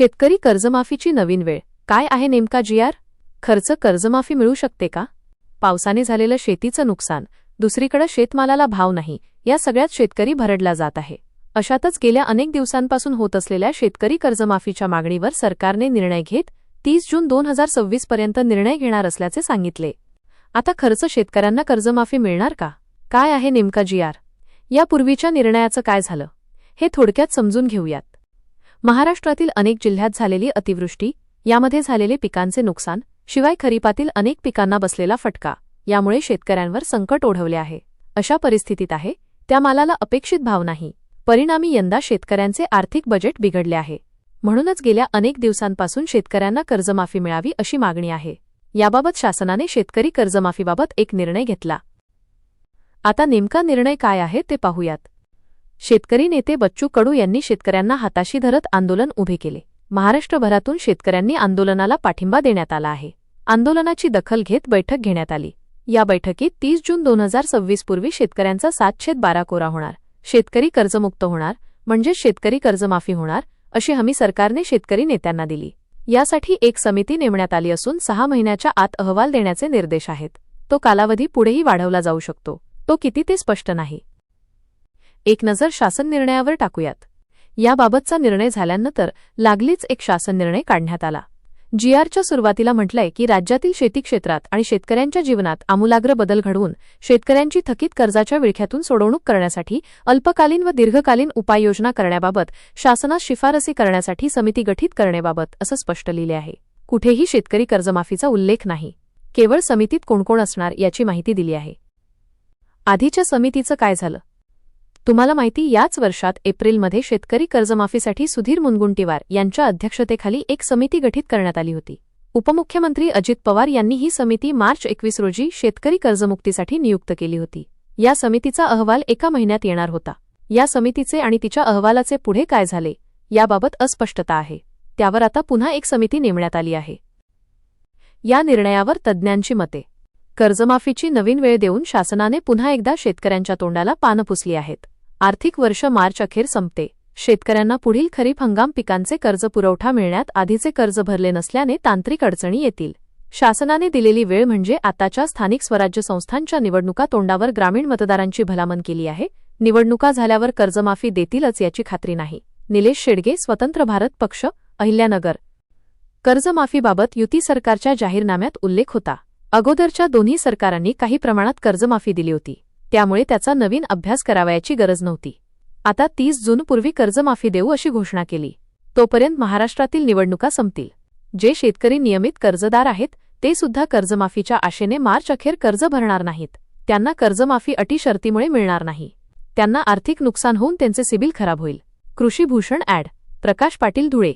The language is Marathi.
शेतकरी कर्जमाफीची नवीन वेळ. काय आहे नेमका जी आर? खर्च कर्जमाफी मिळू शकते का? पावसाने झालेलं शेतीचं नुकसान. दुसरीकडे शेतमालाला भाव नाही. या सगळ्यात शेतकरी भरडला जात आहे. अशातच गेल्या अनेक दिवसांपासून होत असलेल्या शेतकरी कर्जमाफीच्या मागणीवर सरकारने निर्णय घेत तीस जून दोन हजार सव्वीस पर्यंत निर्णय घेणार असल्याचे सांगितले. आता खर्च शेतकऱ्यांना कर्जमाफी मिळणार का? काय आहे नेमका जी आर? यापूर्वीच्या निर्णयाचं काय झालं? हे थोडक्यात समजून घेऊयात. महाराष्ट्रातील अनेक जिल्ह्यात झालेली अतिवृष्टी यामध्ये झालेले पिकांचे नुकसान शिवाय खरीपातील अनेक पिकांना बसलेला फटका यामुळे शेतकऱ्यांवर संकट ओढवले आहे. अशा परिस्थितीत आहे त्या मालाला अपेक्षित भाव नाही. परिणामी यंदा शेतकऱ्यांचे आर्थिक बजेट बिघडले आहे. म्हणूनच गेल्या अनेक दिवसांपासून शेतकऱ्यांना कर्जमाफी मिळावी अशी मागणी आहे. याबाबत शासनाने शेतकरी कर्जमाफीबाबत एक निर्णय घेतला. आता नेमका निर्णय काय आहे ते पाहूयात. शेतकरी नेते बच्चू कडू यांनी शेतकऱ्यांना हाताशी धरत आंदोलन उभे केले. महाराष्ट्रभरातून शेतकऱ्यांनी आंदोलनाला पाठिंबा देण्यात आला आहे. आंदोलनाची दखल घेत बैठक घेण्यात आली. या बैठकीत तीस जून दोन हजार सव्वीस पूर्वी शेतकऱ्यांचा सातशेत बारा कोरा होणार. शेतकरी कर्जमुक्त होणार म्हणजेच शेतकरी कर्जमाफी होणार अशी हमी सरकारने शेतकरी नेत्यांना दिली. यासाठी एक समिती नेमण्यात आली असून सहा महिन्याच्या आत अहवाल देण्याचे निर्देश आहेत. तो कालावधी पुढेही वाढवला जाऊ शकतो. तो किती ते स्पष्ट नाही. एक नजर शासन निर्णयावर टाकूयात. याबाबतचा निर्णय झाल्यानंतर लागलीच एक शासन निर्णय काढण्यात आला. जीआरच्या सुरुवातीला म्हटलंय की राज्यातील शेती क्षेत्रात आणि शेतकऱ्यांच्या जीवनात आमूलाग्र बदल घडवून शेतकऱ्यांची थकीत कर्जाच्या विळख्यातून सोडवणूक करण्यासाठी अल्पकालीन व दीर्घकालीन उपाययोजना करण्याबाबत शासनास शिफारसी करण्यासाठी समिती गठीत करण्याबाबत असं स्पष्ट लिहिले आहे. कुठेही शेतकरी कर्जमाफीचा उल्लेख नाही. केवळ समितीत कोणकोण असणार याची माहिती दिली आहे. आधीच्या समितीचं काय झालं? तुम्हाला माहिती याच वर्षात एप्रिलमध्ये शेतकरी कर्जमाफीसाठी सुधीर मुनगुंटीवार यांच्या अध्यक्षतेखाली एक समिती गठीत करण्यात आली होती. उपमुख्यमंत्री अजित पवार यांनी ही समिती मार्च एकवीस रोजी शेतकरी कर्जमुक्तीसाठी नियुक्त केली होती. या समितीचा अहवाल एका महिन्यात येणार होता. या समितीचे आणि तिच्या अहवालाचे पुढे काय झाले याबाबत अस्पष्टता आहे. त्यावर आता पुन्हा एक समिती नेमण्यात आली आहे. या निर्णयावर तज्ज्ञांची मते. कर्जमाफीची नवीन वेळ देऊन शासनाने पुन्हा एकदा शेतकऱ्यांच्या तोंडाला पानं पुसली आहेत. आर्थिक वर्ष मार्च अखेर संपते. शेतकऱ्यांना पुढील खरीप हंगाम पिकांचे कर्ज पुरवठा मिळण्यात आधीचे कर्ज भरले नसल्याने तांत्रिक अडचणी येतील. शासनाने दिलेली वेळ म्हणजे आताच्या स्थानिक स्वराज्य संस्थांच्या निवडणुका तोंडावर ग्रामीण मतदारांची भलामण केली आहे. निवडणुका झाल्यावर कर्जमाफी देतीलच याची खात्री नाही. निलेश शेडगे स्वतंत्र भारत पक्ष अहिल्यानगर. कर्जमाफीबाबत युती सरकारच्या जाहीरनाम्यात उल्लेख होता. अगोदरच्या दोन्ही सरकारांनी काही प्रमाणात कर्जमाफी दिली होती. त्यामुळे त्याचा नवीन अभ्यास करावयाची गरज नव्हती. आता तीस जूनपूर्वी कर्जमाफी देऊ अशी घोषणा केली. तोपर्यंत महाराष्ट्रातील निवडणुका संपतील. जे शेतकरी नियमित कर्जदार आहेत ते सुद्धा कर्जमाफीच्या आशेने मार्च अखेर कर्ज भरणार नाहीत. त्यांना कर्जमाफी अटी शर्तीमुळे मिळणार नाही. त्यांना आर्थिक नुकसान होऊन त्यांचे सिबिल खराब होईल. कृषीभूषण ॲड. प्रकाश पाटील धुळे.